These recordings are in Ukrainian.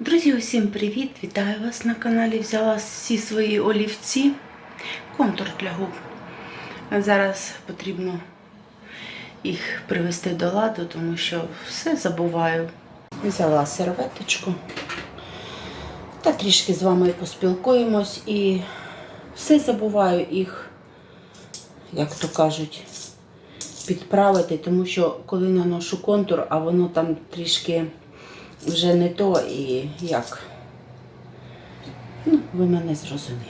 Друзі, усім привіт! Вітаю вас на каналі. Взяла всі свої олівці. Контур для губ. Зараз потрібно їх привести до ладу, тому що все забуваю. Взяла серветочку. Та трішки з вами поспілкуємось і все забуваю їх, як то кажуть, підправити, тому що коли наношу контур, а воно там трішки вже не то і як. Ну, ви мене зрозуміли.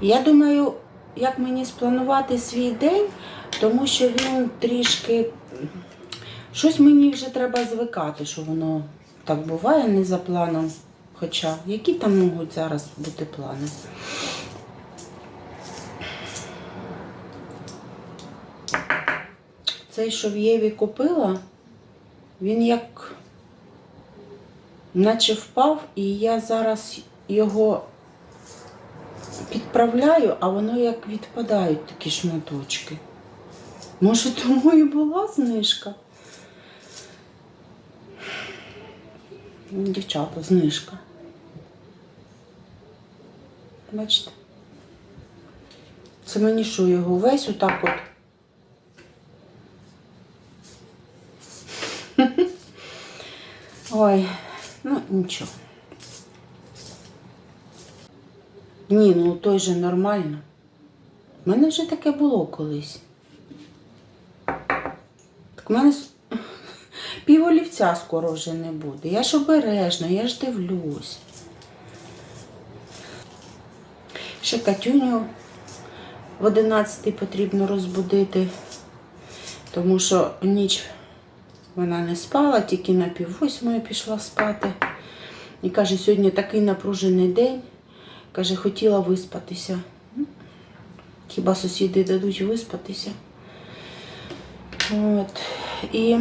Я думаю, як мені спланувати свій день, тому що він трішки. Щось мені вже треба звикати, що воно так буває не за планом. Хоча, які там можуть зараз бути плани? Цей, що в Єві купила, він як наче впав, і я зараз його підправляю, а воно як відпадають такі шматочки. Може, тому і була знижка. Дівчата, знижка. Бачите? Це мені що його весь отак от. Ой, ну нічого. Ні, ну той же нормально. У мене вже таке було колись. Так у мене с- пів олівця скоро вже не буде. Я ж обережна, я ж дивлюсь. Ще Катюню в 11 потрібно розбудити, тому що ніч вона не спала, тільки на пів восьмої пішла спати. І каже, сьогодні такий напружений день. Каже, хотіла виспатися. Ну, Хіба сусіди дадуть виспатися? От. І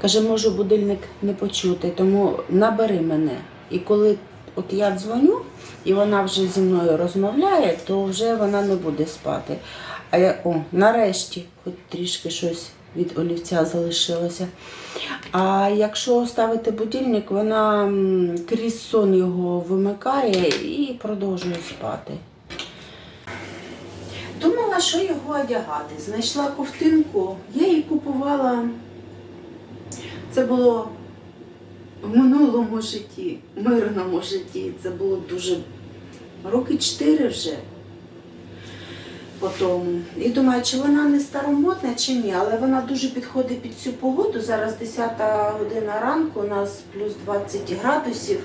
каже, можу будильник не почути, тому набери мене. І коли от я дзвоню, і вона вже зі мною розмовляє, то вже вона не буде спати. А я, о, нарешті, хоч трішки щось від олівця залишилося. А якщо ставити будильник, вона крізь сон його вимикає і продовжує спати. Думала, що його одягати. Знайшла ковтинку, я її купувала. Це було в минулому житті, в мирному житті. Це було дуже роки чотири вже по тому. І думаю, чи вона не старомодна, чи ні, але вона дуже підходить під цю погоду. Зараз 10 година ранку, у нас плюс 20 градусів,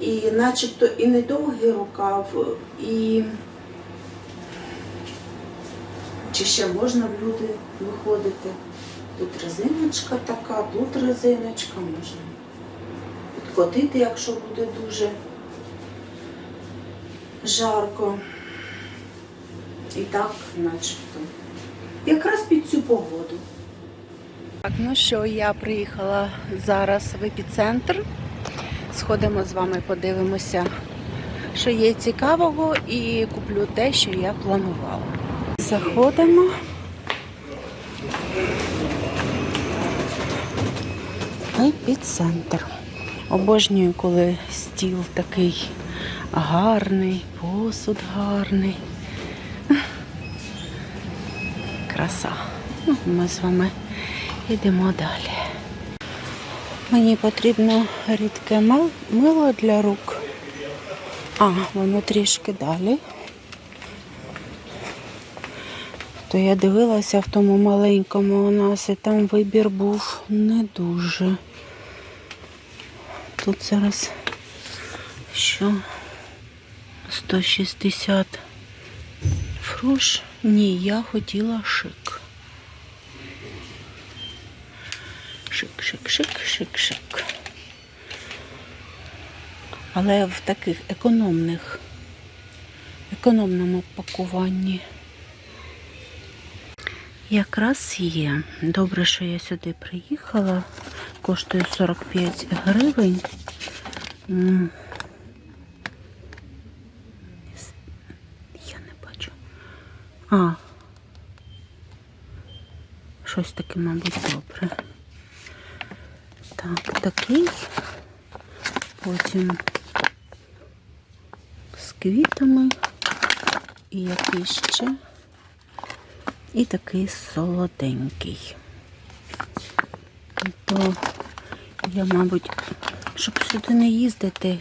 і начебто і недовгий рукав, і чи ще можна в люди виходити. Тут резиночка така, тут резиночка, можна підкотити, якщо буде дуже жарко. І так, начебто. Якраз під цю погоду. Так, ну що, я приїхала зараз в епіцентр. Сходимо з вами, подивимося, що є цікавого, і куплю те, що я планувала. Заходимо. Епіцентр. Обожнюю, коли стіл такий гарний, посуд гарний. Краса. Ну, ми з вами йдемо далі. Мені потрібно рідке мило для рук. А, воно трішки далі. То я дивилася в тому маленькому у нас, і там вибір був не дуже. Тут зараз що? 160 фруш. Ні, я хотіла шик. Шик, шик, шик, шик, шик. Але в таких економних, економному пакуванні. Якраз є. Добре, що я сюди приїхала. Коштує 45 гривень. Я не бачу. А. Щось таке, мабуть, добре. Так, такий. Потім з квітами. І який ще. І такий солоденький. То я, мабуть, щоб сюди не їздити,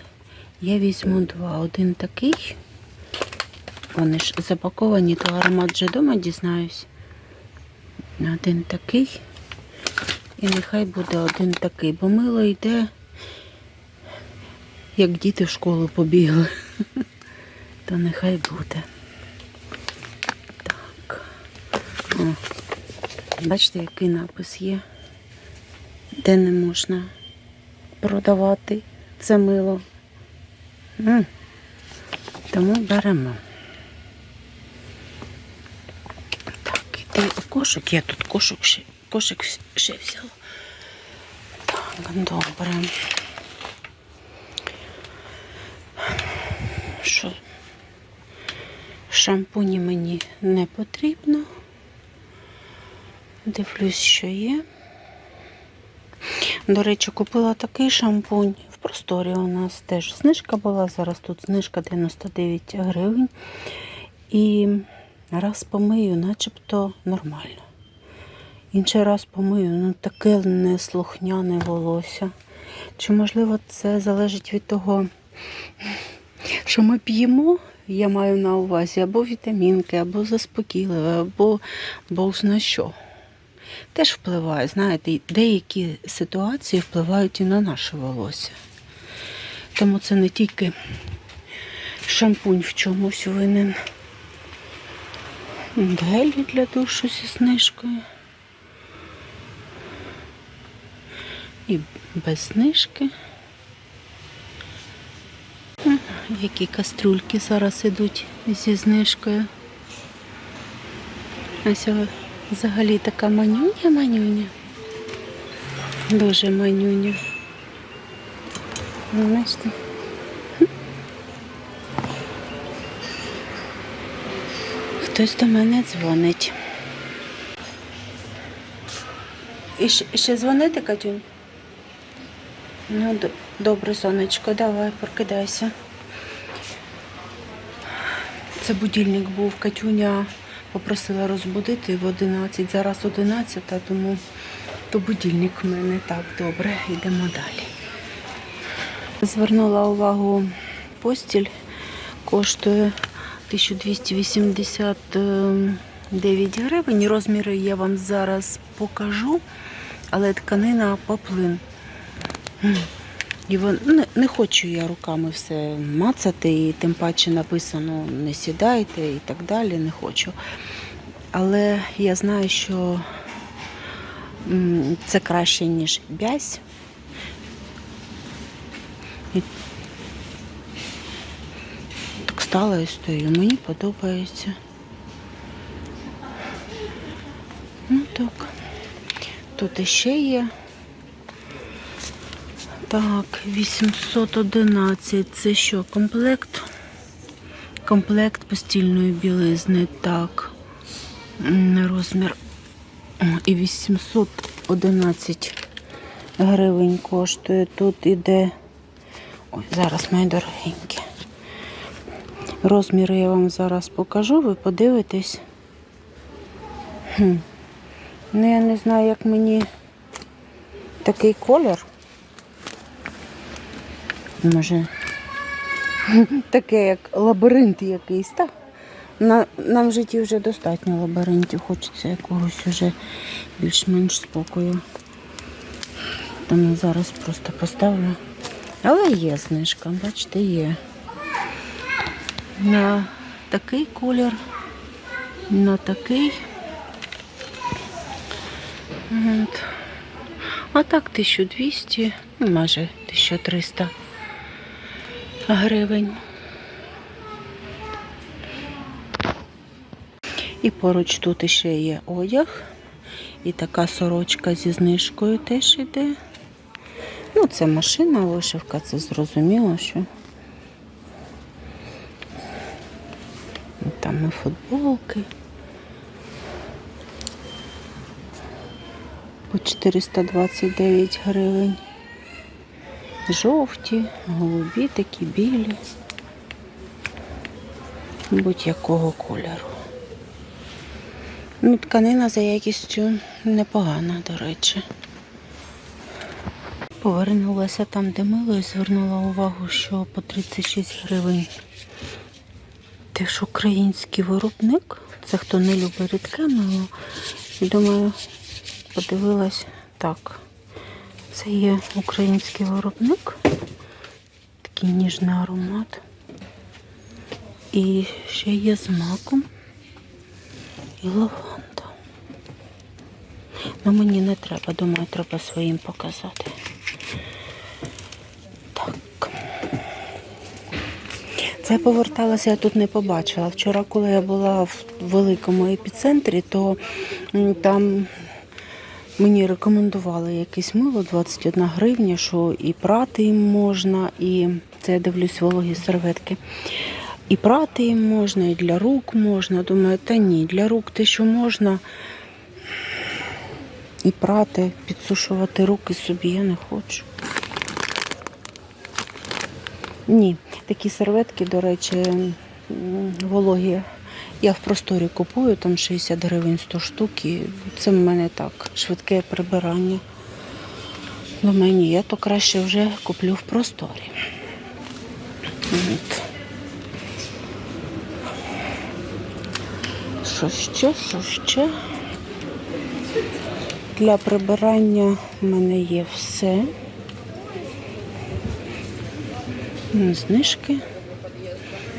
я візьму два. Один такий. Вони ж запаковані, то аромат вже вдома дізнаюсь. Один такий. І нехай буде один такий, бо мило йде, як діти в школу побігли. То нехай буде. Так. О, бачите, який напис є, де не можна продавати це мило. Тому беремо. Так, у кошик. Я тут кошик ще, кошик ще взяла. Так, добре. Що? Шампуні мені не потрібно. Дивлюсь, що є. До речі, купила такий шампунь. В просторі у нас теж знижка була. Зараз тут знижка 99 гривень. І раз помию, начебто нормально. Інший раз помию, ну таке неслухняне волосся. Чи можливо це залежить від того, що ми п'ємо, я маю на увазі або вітамінки, або заспокійливе, або бог зна що. Теж впливає, знаєте, деякі ситуації впливають і на наше волосся. Тому це не тільки шампунь в чомусь винен. Гелі для душу зі знижкою. І без знижки. Які кастрюльки зараз ідуть зі знижкою. Ось взагалі така манюня манюня. Дуже манюня. Бачите? Хтось до мене дзвонить. І ще, дзвонити, Катюнь? Ну, добре, сонечко, давай, прокидайся. Це будильник був. Катюня попросила розбудити в 11. Зараз 11, тому то будильник в мене. Так, добре, йдемо далі. Звернула увагу постіль. Коштує 1289 гривень. Розміри я вам зараз покажу, але тканина поплин. І вон, не, не хочу я руками все мацати, і тим паче написано не сідайте і так далі, не хочу. Але я знаю, що це краще, ніж бязь. І так стала і стою. Мені подобається. Ну так. Тут іще є. Так, 811. Це що, комплект? Комплект постільної білизни. Так. Розмір. І 811 гривень коштує. Тут іде. Ой, зараз мої дорогенькі. Розміри я вам зараз покажу, ви подивитесь. Ну, я не знаю, як мені такий колір. Може, таке як лабіринт якийсь, так? На, нам в житті вже достатньо лабіринтів, хочеться якогось вже більш-менш спокою. Тому зараз просто поставлю. Але є знижка, бачите, є. На такий колір, на такий. От. А так 1200, ну, майже 1300 гривень. І поруч тут ще є одяг. І така сорочка зі знижкою теж іде. Ну, це машина, вишивка, це зрозуміло, що. Там і футболки. по 429 гривень. Жовті, голубі, такі білі. Будь-якого кольору. Ну, тканина за якістю непогана, до речі. Повернулася там, де мило, і звернула увагу, що по 36 гривень. Теж український виробник. Це хто не любить рідке. І думаю, подивилась так. Це є український виробник. Такий ніжний аромат. І ще є з маком і лаванда. Ну мені не треба, думаю, треба своїм показати. Так. Це поверталася, я тут не побачила. Вчора, коли я була в великому епіцентрі, то там мені рекомендували якесь мило 21 гривня, що і прати їм можна, і це я дивлюсь вологі серветки. І прати їм можна, і для рук можна. Думаю, та ні, для рук те, що можна. І прати, підсушувати руки собі я не хочу. Ні, такі серветки, до речі, вологі. Я в просторі купую, там 60 гривень 100 штук, і це в мене так, швидке прибирання. До мені я то краще вже куплю в просторі. От. Що ще, що ще? Для прибирання в мене є все. Знижки.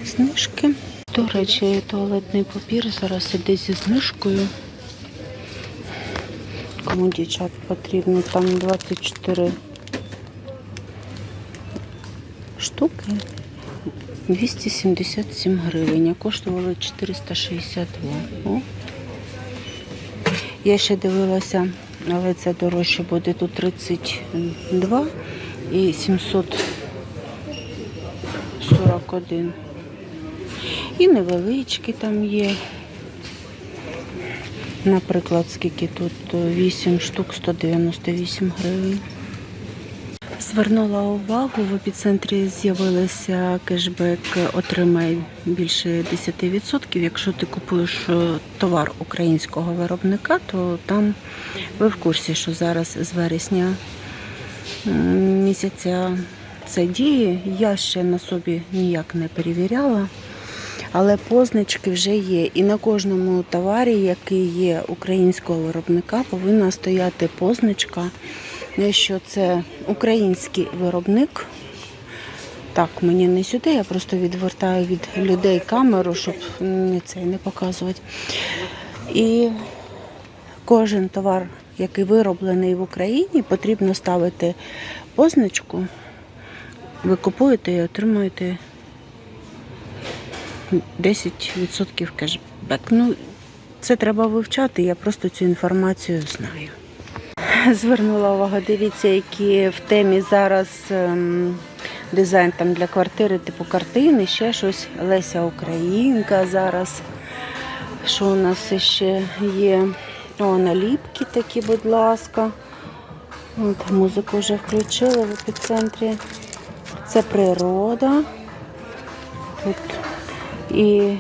Знижки. До речі, туалетний папір зараз іде зі знижкою. Кому дівчат потрібно, там 24 штуки. 277 гривень, а коштували 462. О. Я ще дивилася, але це дорожче буде тут 32 і 741. І невеличкі там є. Наприклад, скільки тут 8 штук 198 гривень. Звернула увагу, в епіцентрі з'явилися кешбек отримай більше 10%. Якщо ти купуєш е, товар українського виробника, то там ви в курсі, що зараз з вересня місяця це діє. Я ще на собі ніяк не перевіряла. Але позначки вже є. І на кожному товарі, який є українського виробника, повинна стояти позначка, що це український виробник. Так, мені не сюди, я просто відвертаю від людей камеру, щоб це не показувати. І кожен товар, який вироблений в Україні, потрібно ставити позначку. Ви купуєте і отримуєте 10% кешбек. Ну, це треба вивчати, я просто цю інформацію знаю. Звернула увагу, дивіться, які в темі зараз ем, дизайн там для квартири, типу картини, ще щось. Леся Українка зараз. Що у нас ще є? О, наліпки такі, будь ласка. От, музику вже включили в епіцентрі. Це природа. Тут і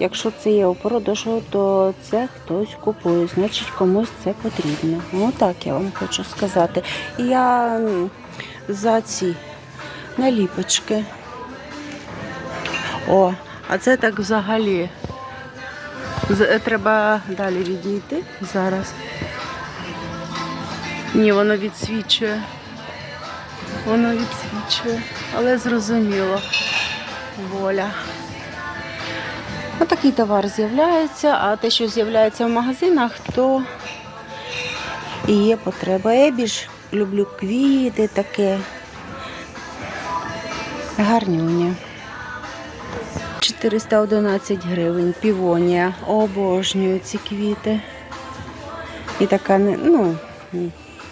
якщо це є у продажу, то це хтось купує, значить комусь це потрібно. Отак я вам хочу сказати. Я за ці наліпочки. О, а це так взагалі. Треба далі відійти зараз. Ні, воно відсвічує. Воно відсвічує, але зрозуміло. Воля. Отакий товар з'являється, а те, що з'являється в магазинах, то і є потреба. Я більш люблю квіти таке. Гарнюня. 411 гривень, півонія. Обожнюю ці квіти. І така, ну,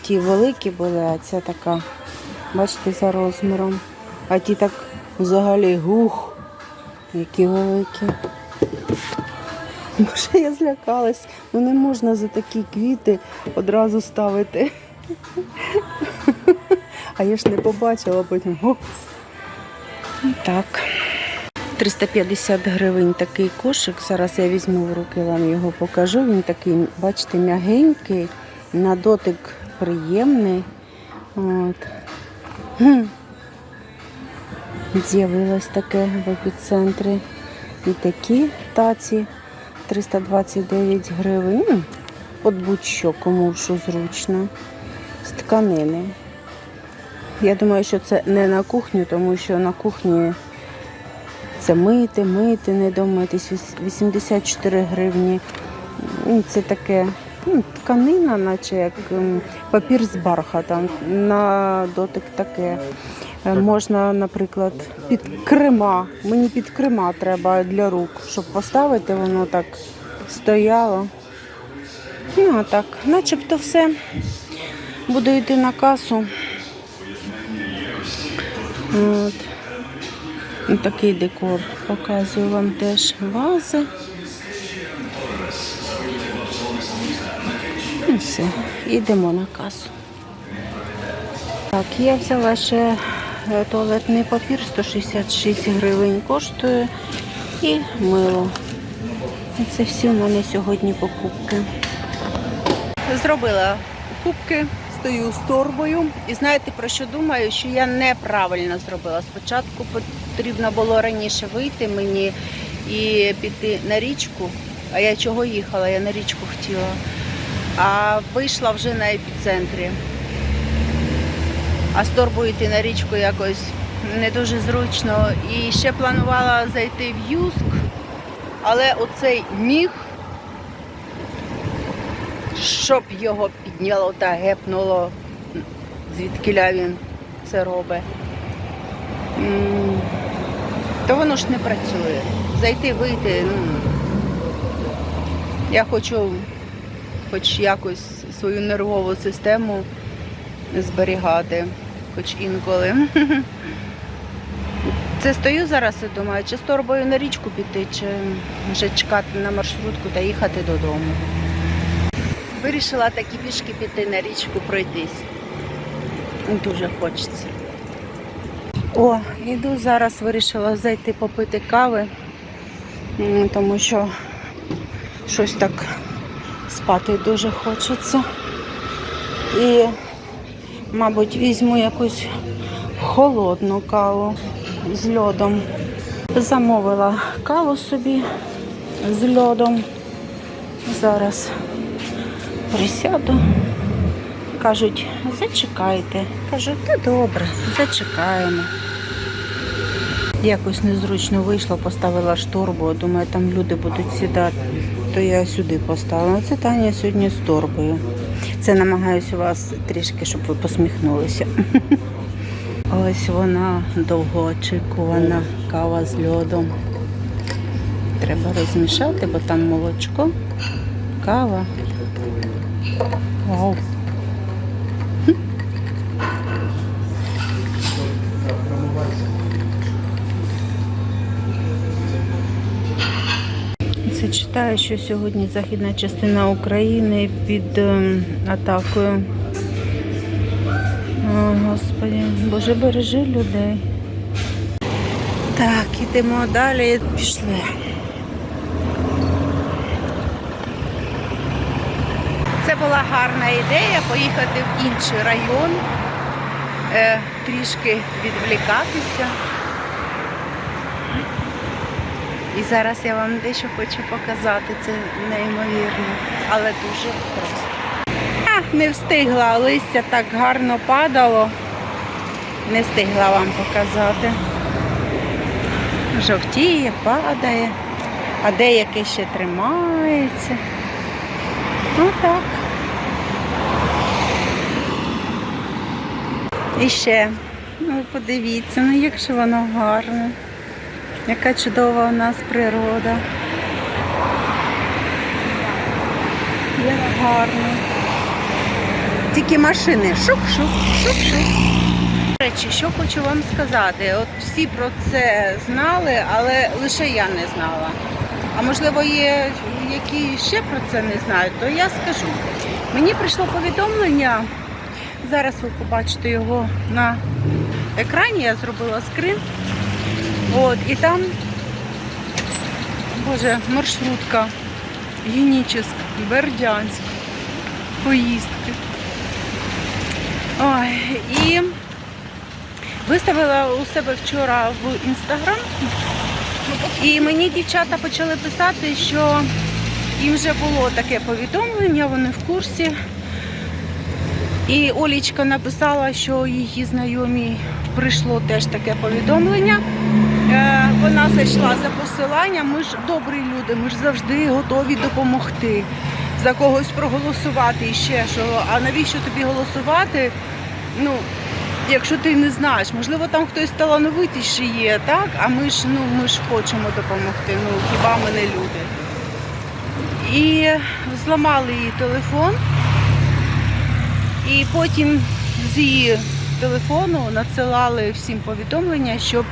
ті великі були, а ця така, бачите, за розміром. А ті так взагалі гух, які великі. Може, я злякалась. Ну не можна за такі квіти одразу ставити. А я ж не побачила потім. О. Так. 350 гривень такий кошик. Зараз я візьму в руки, вам його покажу. Він такий, бачите, м'ягенький, на дотик приємний. От. З'явилось таке в епіцентрі. І такі таці 329 гривень. От будь-що, кому що зручно. З тканини. Я думаю, що це не на кухню, тому що на кухні це мити, мити, не домитись. 84 гривні. Це таке ну, тканина, наче як папір з бархатом. На дотик таке. Е, Можна, наприклад, під крема. Мені під крема треба для рук, щоб поставити, воно так стояло. Ну, а так, начебто все. Буду йти на касу. От. Ну, Такий декор показую вам теж вази. І все, йдемо на касу. Так, я взяла ще туалетний папір, 166 гривень коштує і мило. Це всі у мене сьогодні покупки. Зробила покупки, стою з торбою. І знаєте про що думаю? Що я неправильно зробила. Спочатку потрібно було раніше вийти мені і піти на річку. А я чого їхала? Я на річку хотіла. А вийшла вже на епіцентрі. А з торбою йти на річку якось не дуже зручно. І ще планувала зайти в Юск, але оцей міг, щоб його підняло та гепнуло, звідкиля він це робить. То воно ж не працює. Зайти, вийти. Ну, я хочу хоч якось свою нервову систему зберігати, хоч інколи. Це стою зараз і думаю, чи з торбою на річку піти, чи вже чекати на маршрутку та їхати додому. Вирішила такі пішки піти на річку пройтись. Дуже хочеться. О, іду зараз, вирішила зайти попити кави, тому що щось так спати дуже хочеться. І, мабуть, візьму якусь холодну каву з льодом. Замовила каву собі з льодом. Зараз присяду. Кажуть, зачекайте. Кажу, та добре, зачекаємо. Якось незручно вийшла, поставила шторбу, думаю, там люди будуть сідати, то я сюди поставила. Це Таня сьогодні з торбою. Це намагаюся вас трішки, щоб ви посміхнулися. Ось вона довгоочікувана кава з льодом. Треба розмішати, бо там молочко, кава. Вау. Читаю, що сьогодні західна частина України під ем, атакою. О, Господи, Боже, бережи людей. Так, ідемо далі. Пішли. Це була гарна ідея поїхати в інший район, е, трішки відвлікатися. І зараз я вам дещо хочу показати. Це неймовірно, але дуже просто. А, не встигла, листя так гарно падало. Не встигла вам показати. Жовтіє, падає, а деяке ще тримається. Ну так. І ще, ну подивіться, ну як же воно гарне. Яка чудова у нас природа. Як гарно. Тільки машини шук-шук, шук-шук. До речі, що хочу вам сказати. От всі про це знали, але лише я не знала. А можливо, є які ще про це не знають, то я скажу. Мені прийшло повідомлення. Зараз ви побачите його на екрані. Я зробила скрин. От, і там, боже, маршрутка, Генічеськ, Бердянськ, поїздки. Ой, і виставила у себе вчора в інстаграм. І мені дівчата почали писати, що їм вже було таке повідомлення, вони в курсі. І Олічка написала, що її знайомій прийшло теж таке повідомлення. Е, Вона зайшла за посиланням. Ми ж добрі люди, ми ж завжди готові допомогти, за когось проголосувати і ще що. А навіщо тобі голосувати? Ну, якщо ти не знаєш, можливо, там хтось талановитіший є, так? А ми ж ну ми ж хочемо допомогти. Ну хіба ми не люди? І зламали її телефон. І потім з її телефону надсилали всім повідомлення, щоб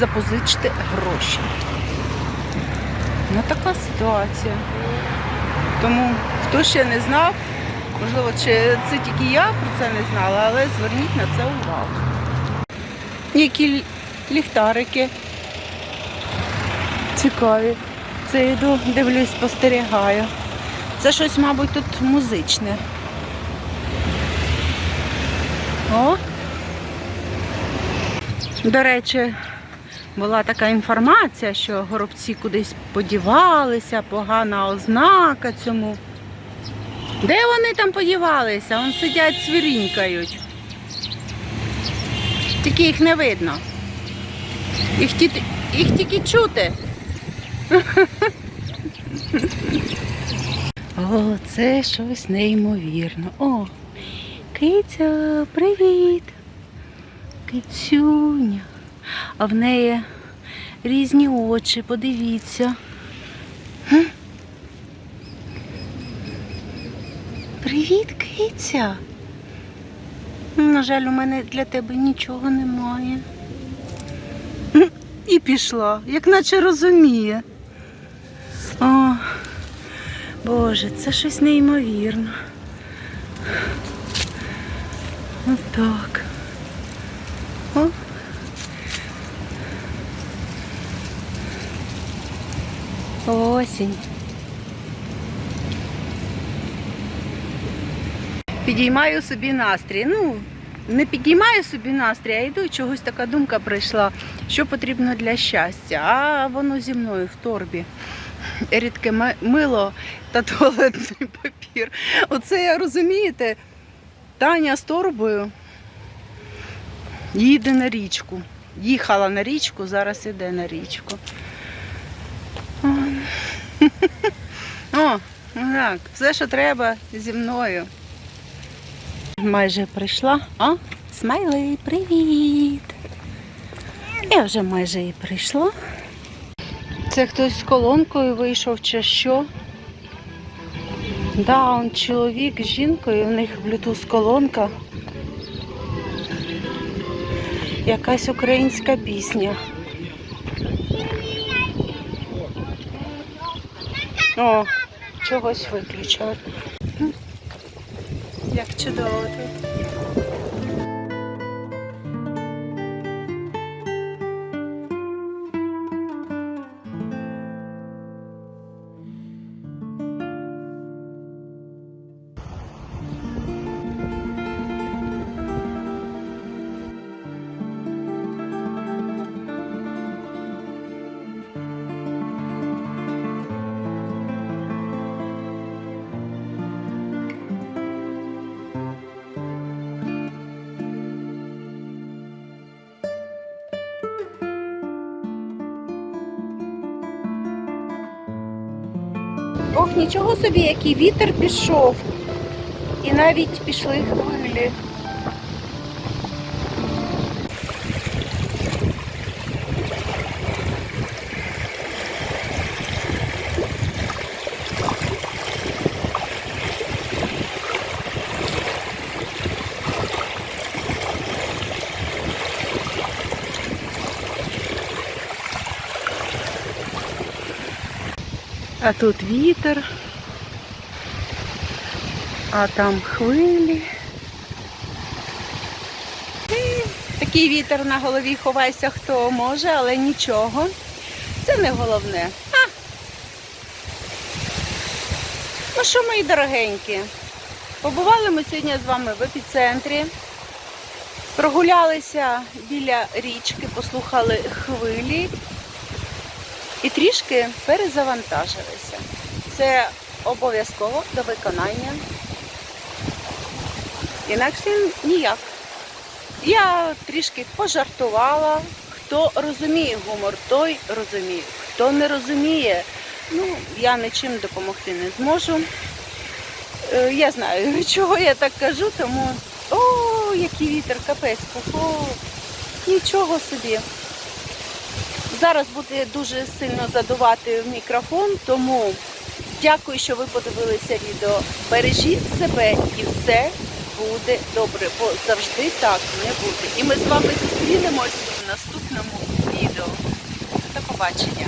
запозичити гроші. Ну така ситуація. Тому хто ще не знав, можливо, чи це тільки я про це не знала, але зверніть на це увагу. Які ліхтарики цікаві. Це йду, дивлюсь, спостерігаю. Це щось, мабуть, тут музичне. О! До речі, була така інформація, що горобці кудись подівалися, погана ознака цьому. Де вони там подівалися? Вон сидять цвірінькають. Тільки їх не видно. Їх, ті- їх тільки чути. О, це щось неймовірно. О, Киця, привіт. Кицюня. А в неї різні очі, подивіться. Привіт, киця. На жаль, у мене для тебе нічого немає. І пішла, як наче розуміє. О, Боже, це щось неймовірно. Отак. О. Осінь. Підіймаю собі настрій. Ну, не підіймаю собі настрій, а йду і чогось така думка прийшла, що потрібно для щастя. А воно зі мною в торбі. Рідке мило та туалетний папір. Оце я розумієте, Таня з торбою їде на річку. Їхала на річку, зараз іде на річку. О, ну так, все, що треба зі мною. Майже прийшла. О, смайли, привіт! Я вже майже і прийшла. Це хтось з колонкою вийшов чи що? Да, он чоловік з жінкою, у них Bluetooth колонка. Якась українська пісня. О, чогось виключають. Як чудово тут. Нічого собі, який вітер пішов. І навіть пішли хвилі. А тут вітер, а там хвилі. Такий вітер на голові ховайся хто може, але нічого. Це не головне. А! Ну що, мої дорогенькі, побували ми сьогодні з вами в епіцентрі. Прогулялися біля річки, послухали хвилі і трішки перезавантажилися. Це обов'язково до виконання. Інакше ніяк. Я трішки пожартувала. Хто розуміє гумор, той розуміє. Хто не розуміє, ну, я нічим допомогти не зможу. Е, Я знаю, чого я так кажу, тому о, який вітер, капець, о, нічого собі. Зараз буде дуже сильно задувати в мікрофон, тому дякую, що ви подивилися відео. Бережіть себе і все буде добре, бо завжди так не буде. І ми з вами зустрінемось в наступному відео. До побачення,